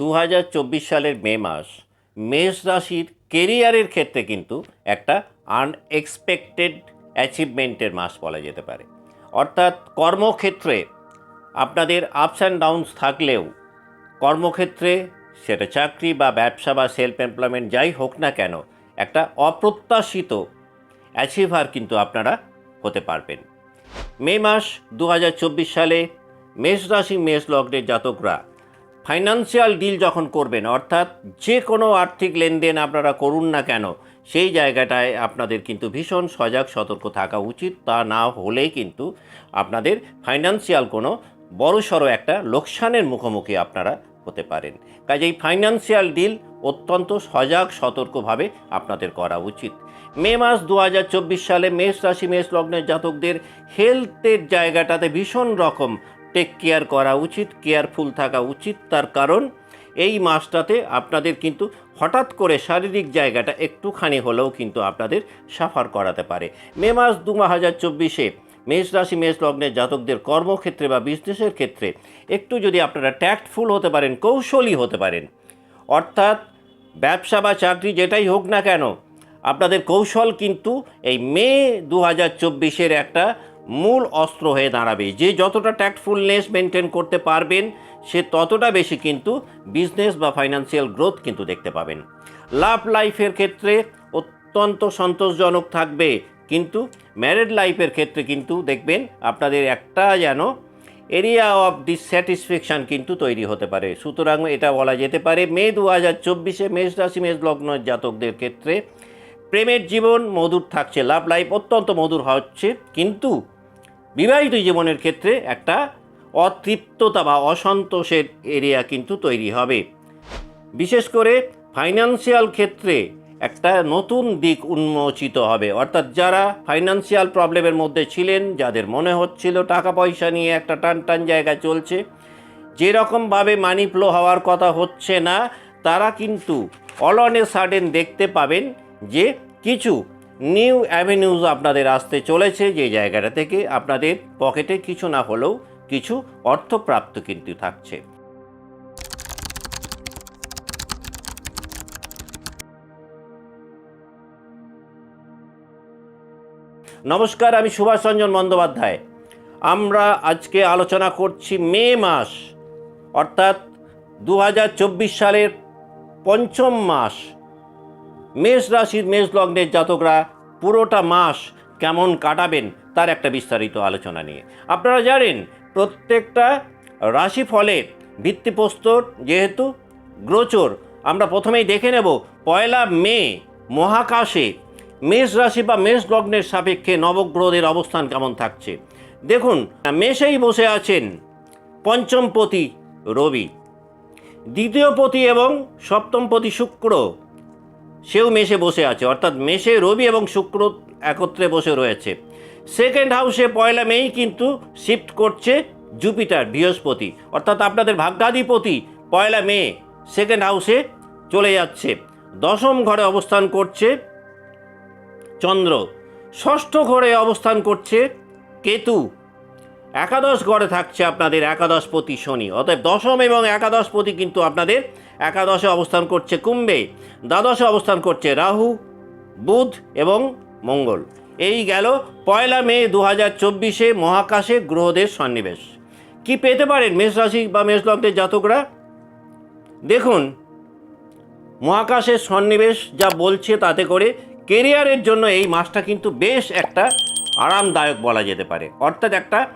দু হাজার চব্বিশ সালের মে মাস, মেষ রাশির কেরিয়ারের ক্ষেত্রে কিন্তু একটা আনএক্সপেক্টেড অ্যাচিভমেন্টের মাস বলা যেতে পারে। অর্থাৎ কর্মক্ষেত্রে আপনাদের আপস অ্যান্ড ডাউনস থাকলেও কর্মক্ষেত্রে সেটা চাকরি বা ব্যবসা বা সেলফ এমপ্লয়মেন্ট যাই হোক না কেন একটা অপ্রত্যাশিত অ্যাচিভার কিন্তু আপনারা হতে পারবেন। মে মাস দু হাজার চব্বিশ সালে মেষ রাশি, মেষ লগ্নের জাতকরা ফাইন্যান্সিয়াল ডিল যখন করবেন, অর্থাৎ যে কোনো আর্থিক লেনদেন আপনারা করুন না কেন, সেই জায়গাটায় আপনাদের কিন্তু ভীষণ সজাগ সতর্ক থাকা উচিত। তা না হলে কিন্তু আপনাদের ফাইন্যান্সিয়াল কোনো বড়সড় একটা লোকসানের মুখোমুখি আপনারা হতে পারেন। কাজেই ফাইন্যান্সিয়াল ডিল অত্যন্ত সজাগ সতর্কভাবে আপনাদের করা উচিত। মে মাস দু হাজার চব্বিশ সালে মেষ রাশি, মেষ লগ্নের জাতকদের হেলথের জায়গাটাতে ভীষণ রকম টেক কেয়ার করা উচিত কেয়ারফুল থাকা উচিত। তার কারণ, এই মাসটাতে আপনাদের কিন্তু হঠাৎ করে শারীরিক জায়গাটা একটুখানি হলেও কিন্তু আপনাদের সাফার করাতে পারে। মে মাস দু হাজার চব্বিশে মেষ রাশি, মেষ লগ্নের জাতকদের কর্মক্ষেত্রে বা বিজনেসের ক্ষেত্রে একটু যদি আপনারা ট্যাক্টফুল হতে পারেন, কৌশলী হতে পারেন, অর্থাৎ ব্যবসা বা চাকরি যেটাই হোক না কেন, আপনাদের কৌশল কিন্তু এই মে দু হাজার চব্বিশের একটা মূল অস্ত্র হয়ে দাঁড়াবে। যে যতটা ট্যাক্টফুলনেস মেনটেন করতে পারবেন, সে ততটা বেশি কিন্তু বিজনেস বা ফাইন্যান্সিয়াল গ্রোথ কিন্তু দেখতে পাবেন। লাভ লাইফের ক্ষেত্রে অত্যন্ত সন্তোষজনক থাকবে, কিন্তু ম্যারেড লাইফের ক্ষেত্রে কিন্তু দেখবেন আপনাদের একটা যেন এরিয়া অফ ডিসস্যাটিসফ্যাকশান কিন্তু তৈরি হতে পারে। সুতরাং এটা বলা যেতে পারে, মে দু হাজার চব্বিশে মেষ রাশি, মেষ লগ্ন জাতকদের ক্ষেত্রে প্রেমের জীবন মধুর থাকছে লাভ লাইফ অত্যন্ত মধুর হচ্ছে, কিন্তু বিবাহিত জীবনের ক্ষেত্রে একটা অতৃপ্ততা বা অসন্তোষের এরিয়া কিন্তু তৈরি হবে। বিশেষ করে ফাইন্যান্সিয়াল ক্ষেত্রে একটা নতুন দিক উন্মোচিত হবে। অর্থাৎ যারা ফাইন্যান্সিয়াল প্রবলেমের মধ্যে ছিলেন, যাদের মনে হচ্ছিল টাকা পয়সা নিয়ে একটা টান টান জায়গা চলছে যেরকমভাবে মানি ফ্লো হওয়ার কথা হচ্ছে না, তারা কিন্তু অল অন এ সাডেন দেখতে পাবেন যে কিছু নিউ অ্যাভিনিউজ আপনাদের আসতে চলেছে যে জায়গাটা থেকে আপনাদের পকেটে কিছু না হলেও কিছু অর্থপ্রাপ্ত কিন্তু থাকছে। নমস্কার, আমি সুভাষ রঞ্জন বন্দ্যোপাধ্যায়। আমরা আজকে আলোচনা করছি মে মাস, অর্থাৎ দু হাজার চব্বিশ সালের পঞ্চম মাস। মেষ রাশির মেষ লগ্নের জাতকরা পুরোটা মাস কেমন কাটাবেন তার একটা বিস্তারিত আলোচনা নিয়ে। আপনারা জানেন, প্রত্যেকটা রাশি ফলে ভিত্তিপ্রস্তর যেহেতু গ্রোচর আমরা প্রথমেই দেখে নেব পয়লা মে মহাকাশে মেষ রাশি বা মেষ লগ্নের সাপেক্ষে নবগ্রহদের অবস্থান কেমন থাকছে। দেখুন, মেষেই বসে আছেন পঞ্চমপতি রবি দ্বিতীয় পতি এবং সপ্তমপতি শুক্র। সেও মেষে বসে আছে, অর্থাৎ মেষে রবি এবং শুক্র একত্রে বসে রয়েছে। সেকেন্ড হাউসে পয়লা মেই কিন্তু শিফট করছে জুপিটার বৃহস্পতি, অর্থাৎ আপনাদের ভাগ্যাধিপতি পয়লা মে সেকেন্ড হাউসে চলে যাচ্ছে। দশম ঘরে অবস্থান করছে চন্দ্র, ষষ্ঠ ঘরে অবস্থান করছে কেতু। একাদশ ঘরে থাকছে আপনাদের একাদশপতি শনি, অতএব দশম এবং একাদশপতি কিন্তু আপনাদের একাদশে অবস্থান করছে কুম্ভে, দ্বাদশে অবস্থান করছে রাহু, বুধ এবং মঙ্গল। এই গেল পয়লা মে দু হাজার চব্বিশে মহাকাশে গ্রহদের সন্নিবেশ। কি পেতে পারেন মেষ রাশি বা মেষ লগ্নের জাতকরা? দেখুন, মহাকাশের সন্নিবেশ যা বলছে তাতে করে কেরিয়ারের জন্য এই মাসটা কিন্তু বেশ একটা আরামদায়ক বলা যেতে পারে। অর্থাৎ একটা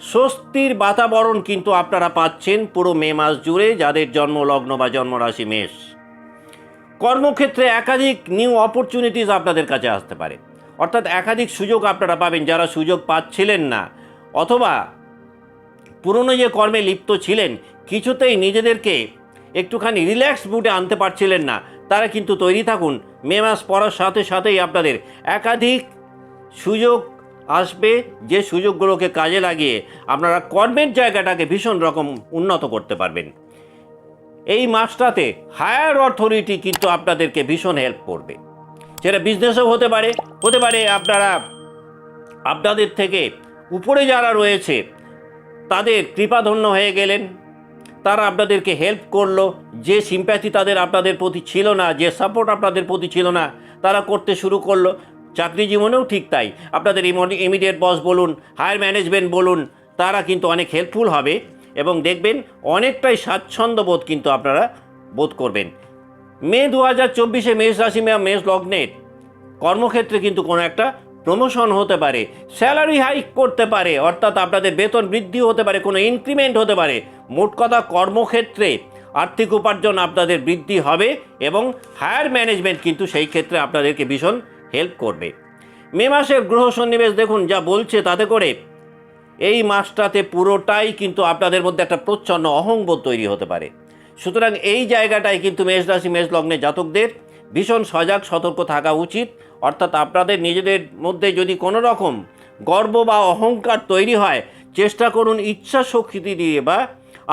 স্বস্তির বাতাবরণ কিন্তু আপনারা পাচ্ছেন পুরো মে মাস জুড়ে যাদের জন্মলগ্ন বা জন্মরাশি মেষ। কর্মক্ষেত্রে একাধিক নিউ অপরচুনিটিস আপনাদের কাছে আসতে পারে। অর্থাৎ একাধিক সুযোগ আপনারা পাবেন যারা সুযোগ পাচ্ছিলেন না। অথবা পুরনো যে কর্মে লিপ্ত ছিলেন, কিছুতেই নিজেদেরকে একটুখানি রিল্যাক্স মুডে আনতে পারছিলেন না। তারা কিন্তু তৈরি থাকুন, মে মাস পড়ার সাথে সাথেই আপনাদের একাধিক সুযোগ আসবে যে সুযোগগুলোকে কাজে লাগিয়ে আপনারা কর্মের জায়গাটাকে ভীষণ রকম উন্নত করতে পারবেন। এই মাসটাতে হায়ার অথরিটি কিন্তু আপনাদেরকে ভীষণ হেল্প করবে। সেটা বিজনেসও হতে পারে হতে পারে আপনারা, আপনাদের থেকে উপরে যারা রয়েছে, তাদের কৃপাধন্য হয়ে গেলেন, তারা আপনাদেরকে হেল্প করল, যে সিম্প্যাথি তাদের আপনাদের প্রতি ছিল না, যে সাপোর্ট আপনাদের প্রতি ছিল না, তারা করতে শুরু করল চাকরি জীবনেও ঠিক তাই। আপনাদের ইমিডিয়েট বস বলুন হায়ার ম্যানেজমেন্ট বলুন, তারা কিন্তু অনেক হেল্পফুল হবে এবং দেখবেন অনেকটাই স্বাচ্ছন্দ্য বোধ কিন্তু আপনারা বোধ করবেন। মে দু হাজার চব্বিশে মেষ রাশি মেষ লগ্নের কর্মক্ষেত্রে কিন্তু কোনো একটা প্রমোশন হতে পারে স্যালারি হাইক করতে পারে, অর্থাৎ আপনাদের বেতন বৃদ্ধি হতে পারে, কোনো ইনক্রিমেন্ট হতে পারে। মোট কথা কর্মক্ষেত্রে আর্থিক উপার্জন আপনাদের বৃদ্ধি হবে এবং হায়ার ম্যানেজমেন্ট কিন্তু সেই ক্ষেত্রে আপনাদেরকে ভীষণ হেল্প করবে। মে মাসের গ্রহ সন্নিবেশ দেখুন, যা বলছে তাতে করে এই মাসটাতে পুরোটাই কিন্তু আপনাদের মধ্যে একটা প্রচ্ছন্ন অহংবোধ তৈরি হতে পারে। সুতরাং এই জায়গাটায় কিন্তু মেষ রাশি, মেষ লগ্নের জাতকদের ভীষণ সজাগ, সতর্ক থাকা উচিত। অর্থাৎ আপনাদের নিজেদের মধ্যে যদি কোনো রকম গর্ব বা অহংকার তৈরি হয়, চেষ্টা করুন ইচ্ছা শক্তি দিয়ে বা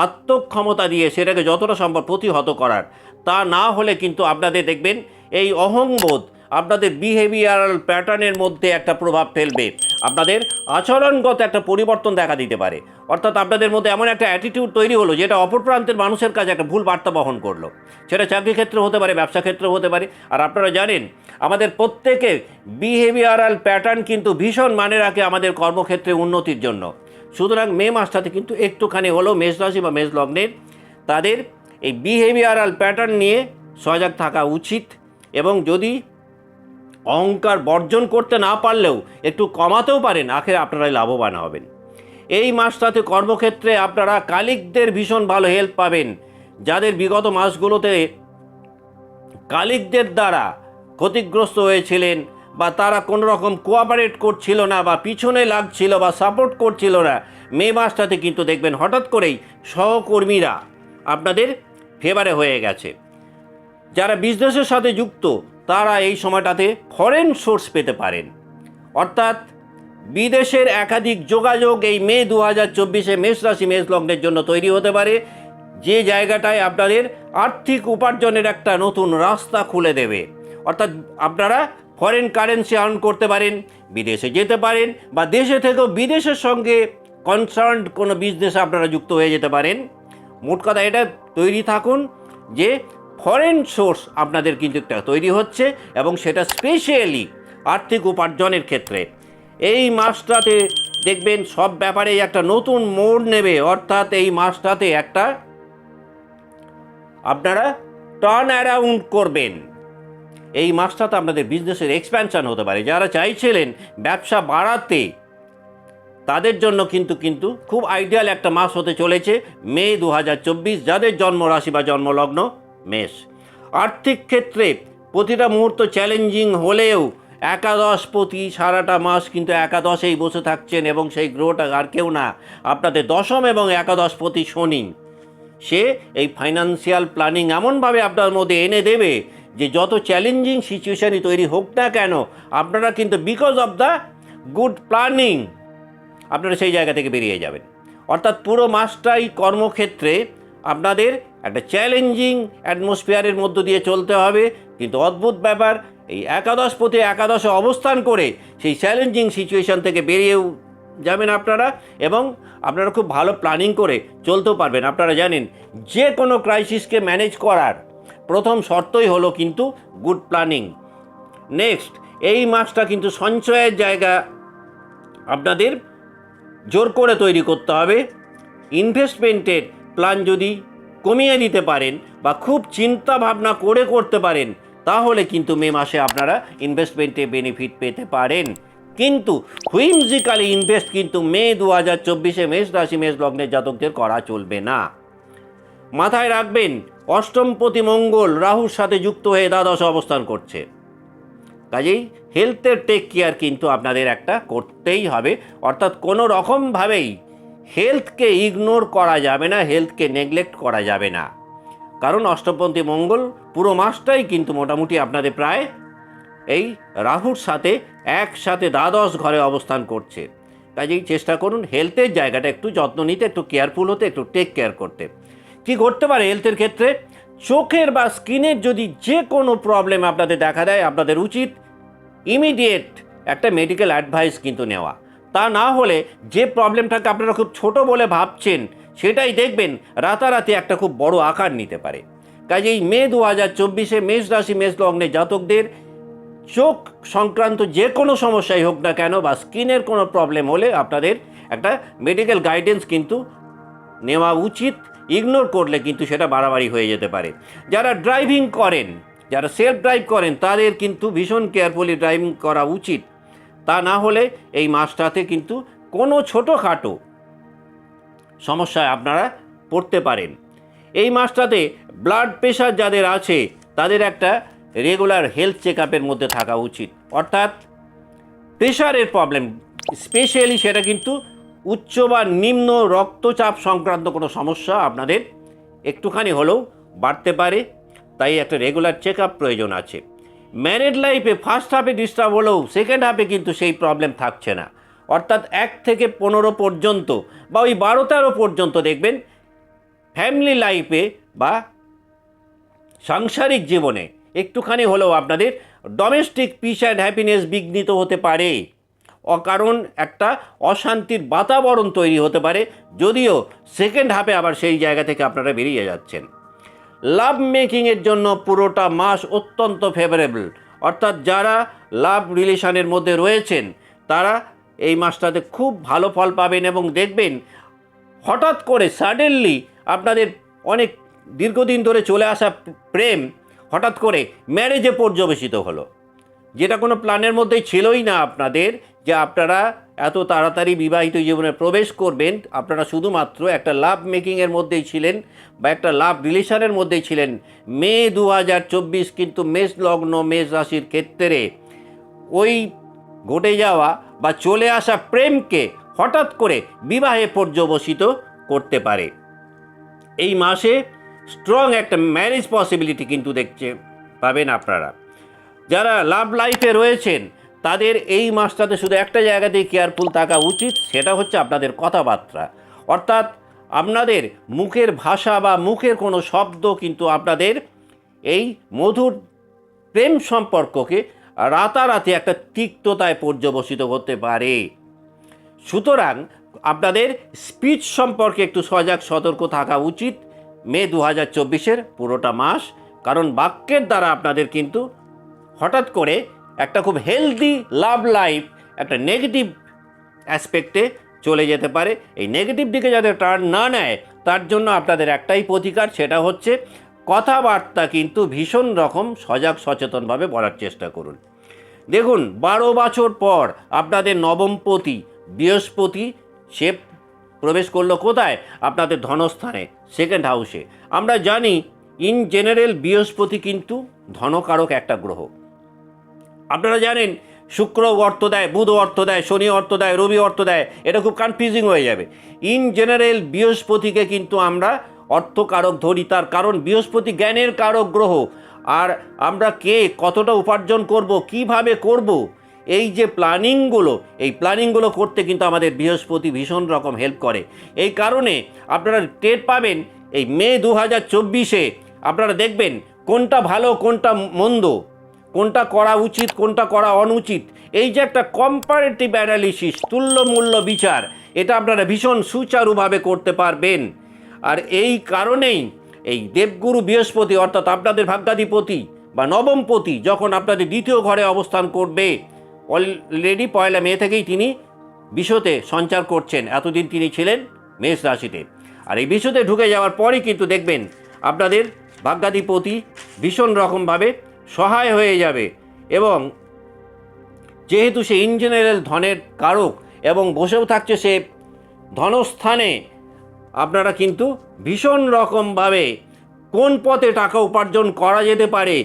আত্মক্ষমতা দিয়ে সেটাকে যতটা সম্ভব প্রতিহত করার। তা না হলে কিন্তু আপনাদের দেখবেন এই অহংবোধ আপনাদের বিহেভিয়ারাল প্যাটার্নের মধ্যে একটা প্রভাব ফেলবে। আপনাদের আচরণগত একটা পরিবর্তন দেখা দিতে পারে। অর্থাৎ আপনাদের মধ্যে এমন একটা অ্যাটিটিউড তৈরি হলো, যেটা অপর প্রান্তের মানুষের কাছে একটা ভুল বার্তা বহন করল। সেটা চাকরি ক্ষেত্রে হতে পারে, ব্যবসা ক্ষেত্রে হতে পারে। আর আপনারা জানেন, আমাদের প্রত্যেকে বিহেভিয়ারাল প্যাটার্ন কিন্তু ভীষণ মানে রাখে আমাদের কর্মক্ষেত্রে উন্নতির জন্য। সুতরাং মে মাসটাতে কিন্তু একটুখানি হলেও মেষ রাশি বা মেষ লগ্নের তাদের এই বিহেভিয়ারাল প্যাটার্ন নিয়ে সজাগ থাকা উচিত। এবং যদি অহংকার বর্জন করতে না পারলেও একটু কমাতেও পারেন আখের আপনারাই লাভবান হবেন। এই মাসটাতে কর্মক্ষেত্রে আপনারা কালিকদের ভীষণ ভালো হেল্প পাবেন। যাদের বিগত মাসগুলোতে কালিকদের দ্বারা ক্ষতিগ্রস্ত হয়েছিলেন বা তারা কোনো রকম কোঅপারেট করছিল না বা পিছনে লাগছিল বা সাপোর্ট করছিল না, মে মাসটাতে কিন্তু দেখবেন হঠাৎ করেই সহকর্মীরা আপনাদের ফেভারে হয়ে গেছে। যারা বিজনেসের সাথে যুক্ত তারা এই সময়টাতে ফরেন সোর্স পেতে পারেন। অর্থাৎ বিদেশের একাধিক যোগাযোগ এই মে দু হাজার চব্বিশে মেষ রাশি, মেষ লগ্নের জন্য তৈরি হতে পারে। যে জায়গাটায় আপনাদের আর্থিক উপার্জনের একটা নতুন রাস্তা খুলে দেবে। অর্থাৎ আপনারা ফরেন কারেন্সি আর্ন করতে পারেন, বিদেশে যেতে পারেন বা দেশে থেকেও বিদেশের সঙ্গে কনসার্ন কোনো বিজনেসে আপনারা যুক্ত হয়ে যেতে পারেন। মোট কথা এটা তৈরি থাকুন যে ফরেন সোর্স আপনাদের কিন্তু একটা তৈরি হচ্ছে এবং সেটা স্পেশালি আর্থিক উপার্জনের ক্ষেত্রে। এই মাসটাতে দেখবেন সব ব্যাপারেই একটা নতুন মোড় নেবে, অর্থাৎ এই মাসটাতে একটা আপনারা টার্ন অ্যারাউন্ড করবেন। এই মাসটাতে আপনাদের বিজনেসের এক্সপ্যানশন হতে পারে। যারা চাইছিলেন ব্যবসা বাড়াতে, তাদের জন্য কিন্তু কিন্তু খুব আইডিয়াল একটা মাস হতে চলেছে, মে দু হাজার চব্বিশ, যাদের জন্ম রাশি বা জন্মলগ্ন। মেষ। আর্থিক ক্ষেত্রে প্রতিটা মুহূর্ত চ্যালেঞ্জিং হলেও একাদশপতি সারাটা মাস কিন্তু একাদশেই বসে থাকছেন এবং সেই গ্রহটা আর কেউ না। আপনাদের দশম এবং একাদশপতি শনি। সে এই ফাইন্যান্সিয়াল প্ল্যানিং এমনভাবে আপনার মধ্যে এনে দেবে যে যত চ্যালেঞ্জিং সিচুয়েশানই তৈরি হোক না কেন, আপনারা কিন্তু because of the good planning আপনারা সেই জায়গা থেকে বেরিয়ে যাবেন। অর্থাৎ পুরো মাসটাই কর্মক্ষেত্রে আপনাদের একটা চ্যালেঞ্জিং অ্যাটমসফিয়ারের মধ্য দিয়ে চলতে হবে। কিন্তু অদ্ভুত ব্যাপার, এই একাদশ পথে একাদশে অবস্থান করে সেই চ্যালেঞ্জিং সিচুয়েশন থেকে বেরিয়েও যাবেন আপনারা এবং আপনারা খুব ভালো প্ল্যানিং করে চলতেও পারবেন। আপনারা জানেন, যে কোনো ক্রাইসিসকে ম্যানেজ করার প্রথম শর্তই হলো কিন্তু গুড প্ল্যানিং নেক্সট এই মাসটা কিন্তু সঞ্চয়ের জায়গা আপনাদের জোর করে তৈরি করতে হবে। ইনভেস্টমেন্টের প্ল্যান যদি কমিয়ে দিতে পারেন বা খুব চিন্তা ভাবনা করে করতে পারেন, তাহলে কিন্তু মে মাসে আপনারা ইনভেস্টমেন্টে বেনিফিট পেতে পারেন। কিন্তু হুইমজিক্যালি ইনভেস্ট কিন্তু মে দু হাজার চব্বিশে মেষ রাশি, মেষ লগ্নের জাতকদের করা চলবে না। মাথায় রাখবেন অষ্টমপতি মঙ্গল রাহুর সাথে যুক্ত হয়ে দ্বাদশ অবস্থান করছে। কাজেই হেলথের টেক কেয়ার কিন্তু আপনাদের একটা করতেই হবে। অর্থাৎ কোনো রকমভাবেই হেলথকে ইগনোর করা যাবে না হেলথকে নেগলেক্ট করা যাবে না। কারণ অষ্টমপন্থী মঙ্গল পুরো মাসটাই কিন্তু মোটামুটি আপনাদের প্রায় এই রাহুর সাথে একসাথে দ্বাদশ ঘরে অবস্থান করছে। কাজেই চেষ্টা করুন হেলথের জায়গাটা একটু যত্ন নিতে, একটু কেয়ারফুল হতে, একটু টেক কেয়ার করতে। কি করতে পারে হেলথের ক্ষেত্রে? চোখের বা স্কিনের যদি যে কোনো প্রবলেম আপনাদের দেখা দেয়, আপনাদের উচিত ইমিডিয়েট একটা মেডিকেল অ্যাডভাইস কিন্তু নেওয়া। তা না হলে যে প্রবলেমটাকে আপনারা খুব ছোট বলে ভাবছেন, সেটাই দেখবেন রাতারাতি একটা খুব বড় আকার নিতে পারে। কাজেই মে দু হাজার চব্বিশে মেষ রাশি, মেষ লগ্নে জাতকদের চোখ সংক্রান্ত যে কোনো সমস্যাই হোক না কেন বা স্কিনের কোনো প্রবলেম হলে আপনাদের একটা মেডিকেল গাইডেন্স কিন্তু নেওয়া উচিত। ইগনোর করলে কিন্তু সেটা বাড়াবাড়ি হয়ে যেতে পারে। যারা ড্রাইভিং করেন, যারা সেলফ ড্রাইভ করেন, তাদের কিন্তু ভীষণ কেয়ারফুলি ড্রাইভিং করা উচিত। তা না হলে এই মাসটাতে কিন্তু কোনো ছোটোখাটো সমস্যায় আপনারা পড়তে পারেন। এই মাসটাতে ব্লাড প্রেশার যাদের আছে, তাদের একটা রেগুলার হেলথ চেক মধ্যে থাকা উচিত। অর্থাৎ প্রেশারের প্রবলেম স্পেশালি সেটা কিন্তু উচ্চ বা নিম্ন রক্তচাপ সংক্রান্ত কোনো সমস্যা আপনাদের একটুখানি হলেও বাড়তে পারে। তাই একটা রেগুলার চেক প্রয়োজন আছে। ম্যারিড লাইফে ফার্স্ট হাফে ডিস্টার্ব হলেও সেকেন্ড হাফে কিন্তু সেই প্রবলেম থাকছে না। অর্থাৎ এক থেকে পনেরো পর্যন্ত বা ওই বারো তেরো পর্যন্ত দেখবেন ফ্যামিলি লাইফে বা সাংসারিক জীবনে একটুখানি হলেও আপনাদের ডোমেস্টিক পিস অ্যান্ড হ্যাপিনেস বিঘ্নিত হতে পারে। অকারণ একটা অশান্তির বাতাবরণ তৈরি হতে পারে, যদিও সেকেন্ড হাফে আবার সেই জায়গা থেকে আপনারা বেরিয়ে যাচ্ছেন। লাভ মেকিংয়ের জন্য পুরোটা মাস অত্যন্ত ফেভারেবল অর্থাৎ যারা লাভ রিলেশনের মধ্যে রয়েছেন, তারা এই মাসটাতে খুব ভালো ফল পাবেন এবং দেখবেন হঠাৎ করে সাডেনলি আপনাদের অনেক দীর্ঘদিন ধরে চলে আসা প্রেম হঠাৎ করে ম্যারেজে পর্যবেসিত হলো। যেটা কোনো প্ল্যানের মধ্যেই ছিলই না আপনাদের, যে আপনারা এত তাড়াতাড়ি বিবাহিত জীবনে প্রবেশ করবেন, আপনারা শুধুমাত্র একটা লাভ মেকিংয়ের মধ্যেই ছিলেন বা একটা লাভ রিলেশনের মধ্যেই ছিলেন। মে দু হাজার চব্বিশ কিন্তু মেষ লগ্ন, মেষ রাশির ক্ষেত্রে ওই ঘটে যাওয়া বা চলে আসা প্রেমকে হঠাৎ করে বিবাহে পর্যবসিত করতে পারে। এই মাসে স্ট্রং একটা ম্যারেজ পসিবিলিটি কিন্তু দেখছে, পাবেন আপনারা। যারা লাভ লাইফে রয়েছেন তাদের এই মাসটাতে শুধু একটা জায়গাতেই কেয়ারফুল থাকা উচিত, সেটা হচ্ছে আপনাদের কথাবার্তা। অর্থাৎ আপনাদের মুখের ভাষা বা মুখের কোনো শব্দ কিন্তু আপনাদের এই মধুর প্রেম সম্পর্ককে রাতারাতি একটা তিক্ততায় পর্যবসিত করতে পারে। সুতরাং আপনাদের স্পিচ সম্পর্কে একটু সজাগ, সতর্ক থাকা উচিত মে দু হাজার চব্বিশের পুরোটা মাস, কারণ বাক্যের দ্বারা আপনাদের কিন্তু হঠাৎ করে একটা খুব হেলদি লাভ লাইফ একটা নেগেটিভ অ্যাসপেক্টে চলে যেতে পারে। এই নেগেটিভ দিকে যাতে টার্ন না নেয়, তার জন্য আপনাদের একটাই প্রতিকার, সেটা হচ্ছে কথাবার্তা কিন্তু ভীষণ রকম সজাগ সচেতনভাবে বলার চেষ্টা করুন। দেখুন, বারো বছর পর আপনাদের নবমপতি বৃহস্পতি, সে প্রবেশ করল কোথায়? আপনাদের ধনস্থানে সেকেন্ড হাউসে আমরা জানি ইন জেনারেল বৃহস্পতি কিন্তু ধনকারক একটা গ্রহ। আপনারা জানেন, শুক্র অর্থ দেয়, বুধ অর্থ দেয়, শনি অর্থ দেয়, রবি অর্থ দেয়, এটা খুব কনফিউজিং হয়ে যাবে। ইন জেনারেল বৃহস্পতিকে কিন্তু আমরা অর্থকারক ধরি, তার কারণ বৃহস্পতি জ্ঞানের কারক গ্রহ। আর আমরা কে, কতটা উপার্জন করব, কীভাবে করব, এই যে প্ল্যানিংগুলো এই প্ল্যানিংগুলো করতে কিন্তু আমাদের বৃহস্পতি ভীষণ রকম হেল্প করে। এই কারণে আপনারা টের পাবেন, এই মে দু হাজার চব্বিশে আপনারা দেখবেন, কোনটা ভালো, কোনটা মন্দ। কোনটা করা উচিত, কোনটা করা অনুচিত, এই যে একটা কম্পারেটিভ অ্যানালিসিস তুল্যমূল্য বিচার, এটা আপনারা ভীষণ সুচারুভাবে করতে পারবেন। আর এই কারণেই এই দেবগুরু বৃহস্পতি, অর্থাৎ আপনাদের ভাগ্যাধিপতি বা নবমপতি, যখন আপনাদের দ্বিতীয় ঘরে অবস্থান করবে অলরেডি পয়লা মে থেকেই তিনি বিশ্বতে সঞ্চার করছেন। এতদিন তিনি ছিলেন মেষ রাশিতে। আর এই বিশ্বতে ঢুকে যাওয়ার পরই কিন্তু দেখবেন, আপনাদের ভাগ্যাধিপতি ভীষণ রকমভাবে সহায় হয়ে যাবে এবং যেহেতু সে ইন জেনারেল ধনের কারক এবং বসেও থাকছে সে ধনস্থানে, আপনারা কিন্তু ভীষণ রকমভাবে কোন পথে টাকা উপার্জন করা যেতে পারে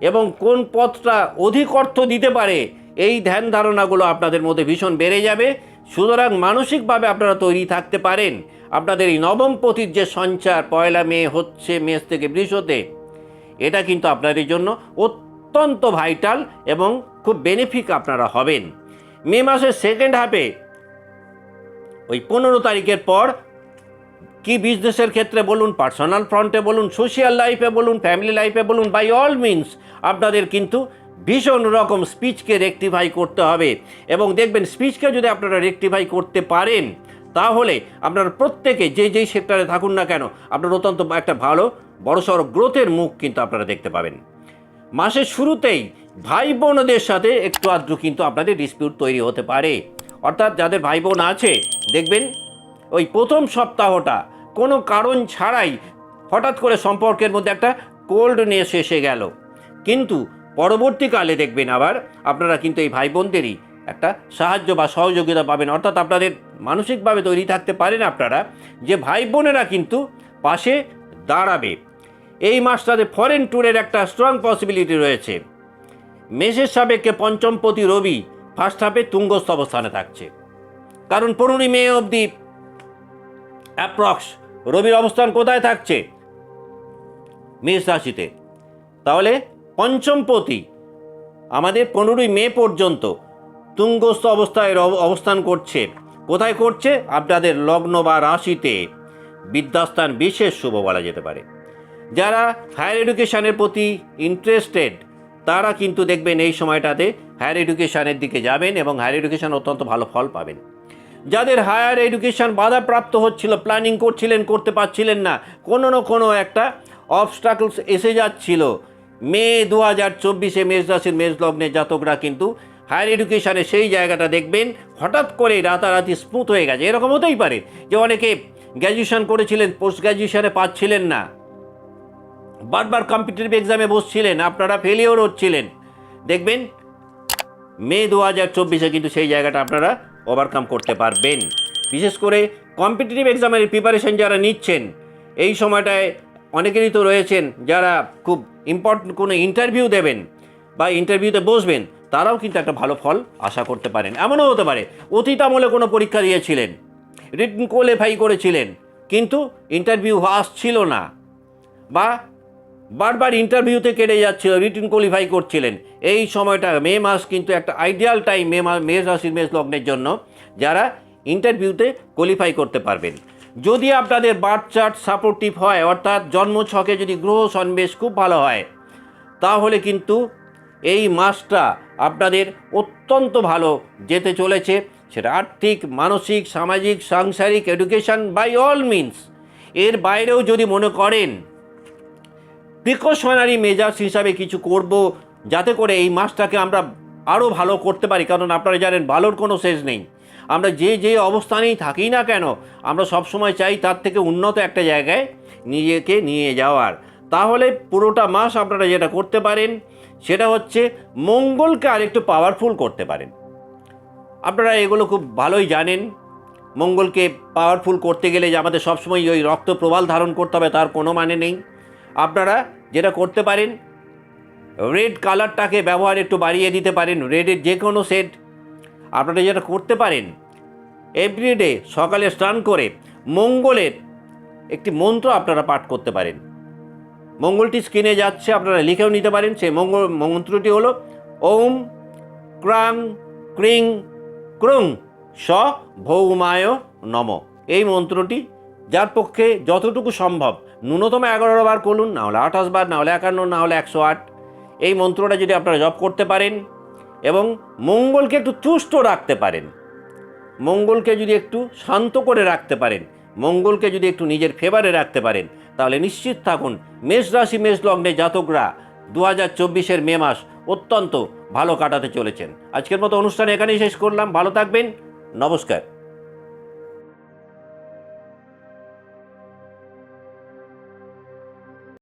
এবং কোন পথটা অধিক অর্থ দিতে পারে, এই ধ্যান ধারণাগুলো আপনাদের মধ্যে ভীষণ বেড়ে যাবে। সুতরাং মানসিকভাবে আপনারা তৈরি থাকতে পারেন। আপনাদের এই নবম পথির যে সঞ্চার, পয়লা মে হচ্ছে মেষ থেকে বৃষতে এটা কিন্তু আপনাদের জন্য অত্যন্ত ভাইটাল এবং খুব বেনিফিক আপনারা হবেন। মে মাসের সেকেন্ড হাফে ওই পনেরো তারিখের পর, কি বিজনেসের ক্ষেত্রে বলুন পার্সোনাল ফ্রন্টে বলুন সোশ্যাল লাইফে বলুন ফ্যামিলি লাইফে বলুন বাই অল মিনস আপনাদের কিন্তু ভীষণ রকম স্পিচকে রেকটিফাই করতে হবে। এবং দেখবেন স্পিচকে যদি আপনারা রেকটিফাই করতে পারেন, তাহলে আপনারা প্রত্যেকে যে যেই সেক্টরে থাকুন না কেন, আপনার অত্যন্ত একটা ভালো বড়সড় গ্রোথের মুখ কিন্তু আপনারা দেখতে পাবেন। মাসের শুরুতেই ভাই বোনদের সাথে একটু আধটু কিন্তু আপনাদের ডিসপিউট তৈরি হতে পারে। অর্থাৎ যাদের ভাই বোন আছে, দেখবেন ওই প্রথম সপ্তাহটা কোনো কারণ ছাড়াই হঠাৎ করে সম্পর্কের মধ্যে একটা কোল্ডনেস এসে গেল। কিন্তু পরবর্তীকালে দেখবেন আবার আপনারা কিন্তু এই ভাই বোনদেরই একটা সাহায্য বা সহযোগিতা পাবেন। অর্থাৎ আপনাদের মানসিকভাবে তৈরি থাকতে পারেন আপনারা যে ভাই বোনেরা কিন্তু পাশে দাঁড়াবে। এই মাসটাতে ফরেন ট্যুরের একটা স্ট্রং পসিবিলিটি রয়েছে। মেষের সাবেককে পঞ্চমপতি রবি ফার্স্ট হাফে তুঙ্গস্থ অবস্থানে থাকছে। কারণ পনেরোই মে অবধি অ্যাপ্রক্স রবির অবস্থান কোথায় থাকছে? মেষ রাশিতে। তাহলে পঞ্চমপতি আমাদের পনেরোই মে পর্যন্ত তুঙ্গস্থ অবস্থায় অব- অবস্থান করছে। কোথায় করছে? আপনাদের লগ্ন বা রাশিতে। বিদ্যাস্থান বিশেষ শুভ বলা যেতে পারে। যারা হায়ার এডুকেশানের প্রতি ইন্টারেস্টেড, তারা কিন্তু দেখবেন এই সময়টাতে হায়ার এডুকেশানের দিকে যাবেন এবং হায়ার এডুকেশন অত্যন্ত ভালো ফল পাবেন। যাদের হায়ার এডুকেশন বাধাপ্রাপ্ত হচ্ছিল, প্ল্যানিং করছিলেন, করতে পারছিলেন না, কোনো না কোনো একটা অবস্ট্রাকলস এসে যাচ্ছিল। মে দু হাজার চব্বিশে মেষ রাশির মেষ জাতকরা কিন্তু হায়ার এডুকেশনে সেই জায়গাটা দেখবেন, হঠাৎ করে রাতারাতি স্মুথ হয়ে গেছে। এরকম হতেই পারে যে অনেকে গ্র্যাজুয়েশান করেছিলেন পোস্ট গ্র্যাজুয়েশানে পাচ্ছিলেন না। বারবার কম্পিটিটিভ এক্সামে বসছিলেন, আপনারা ফেলিওর হচ্ছিলেন। দেখবেন, মে দু হাজার চব্বিশে কিন্তু সেই জায়গাটা আপনারা ওভারকাম করতে পারবেন। বিশেষ করে কম্পিটিটিভ এক্সামের প্রিপারেশন যারা নিচ্ছেন, এই সময়টায় অনেকেরই তো রয়েছেন যারা খুব ইম্পর্টেন্ট কোনো ইন্টারভিউ দেবেন বা ইন্টারভিউতে বসবেন, তারাও কিন্তু একটা ভালো ফল আশা করতে পারেন। এমনও হতে পারে অতীত আমলে কোনো পরীক্ষা দিয়েছিলেন রিটার্ন কোয়ালিফাই করেছিলেন, কিন্তু ইন্টারভিউ আসছিল না। বা বারবার ইন্টারভিউতে কেটে যাচ্ছিল রিটিন কোয়ালিফাই করছিলেন। এই সময়টা মে মাস কিন্তু একটা আইডিয়াল টাইম মে মাস মেষ রাশির মেষ লগ্নের জন্য, যারা ইন্টারভিউতে কোয়ালিফাই করতে পারবেন। যদি আপনাদের বার্থ চার্ট সাপোর্টিভ হয়, অর্থাৎ জন্ম ছকে যদি গ্রহ সন্নিবেশ খুব ভালো হয়, তাহলে কিন্তু এই মাসটা আপনাদের অত্যন্ত ভালো যেতে চলেছে। সেটা আর্থিক, মানসিক, সামাজিক, সাংসারিক এডুকেশন বাই অল মিনস এর বাইরেও যদি মনে করেন প্রিকশনারি মেজার্স হিসাবে কিছু করব যাতে করে এই মাসটাকে আমরা আরও ভালো করতে পারি। কারণ আপনারা জানেন, ভালোর কোনো শেষ নেই। আমরা যে যে অবস্থানেই থাকি না কেন, আমরা সবসময় চাই তার থেকে উন্নত একটা জায়গায় নিজেকে নিয়ে যাওয়ার। তাহলে পুরোটা মাস আপনারা যেটা করতে পারেন, সেটা হচ্ছে মঙ্গলকে আরেকটু পাওয়ারফুল করতে পারেন। আপনারা এগুলো খুব ভালোই জানেন। মঙ্গলকে পাওয়ারফুল করতে গেলে যে আমাদের সবসময় ওই রক্ত প্রবাল ধারণ করতে হবে, তার কোনো মানে নেই। আপনারা যেটা করতে পারেন রেড কালারটাকে ব্যবহার একটু বাড়িয়ে দিতে পারেন রেডের যে কোনো সেট আপনারা যেটা করতে পারেন এভরিডে সকালে স্নান করে মঙ্গলের একটি মন্ত্র আপনারা পাঠ করতে পারেন। মঙ্গলটি স্ক্রিনে যাচ্ছে, আপনারা লিখেও নিতে পারেন, সেই মঙ্গল, মন্ত্রটি হলো ওম ক্রাং ক্রিং ক্রুং স ভৌমায় নম। এই মন্ত্রটি যার পক্ষে যতটুকু সম্ভব ন্যূনতম এগারো বার করুন, না হলে আঠাশ বার, না হলে একান্ন, না হলে একশো আট। এই মন্ত্রটা যদি আপনারা জপ করতে পারেন এবং মঙ্গলকে একটু তুষ্ট রাখতে পারেন, মঙ্গলকে যদি একটু শান্ত করে রাখতে পারেন, মঙ্গলকে যদি একটু নিজের ফেভারে রাখতে পারেন, তাহলে নিশ্চিত থাকুন, মেষ রাশি, মেষ লগ্নে জাতকরা দু হাজার চব্বিশের মে মাস অত্যন্ত ভালো কাটাতে চলেছেন। আজকের মতো অনুষ্ঠান এখানেই শেষ করলাম, ভালো থাকবেন, নমস্কার।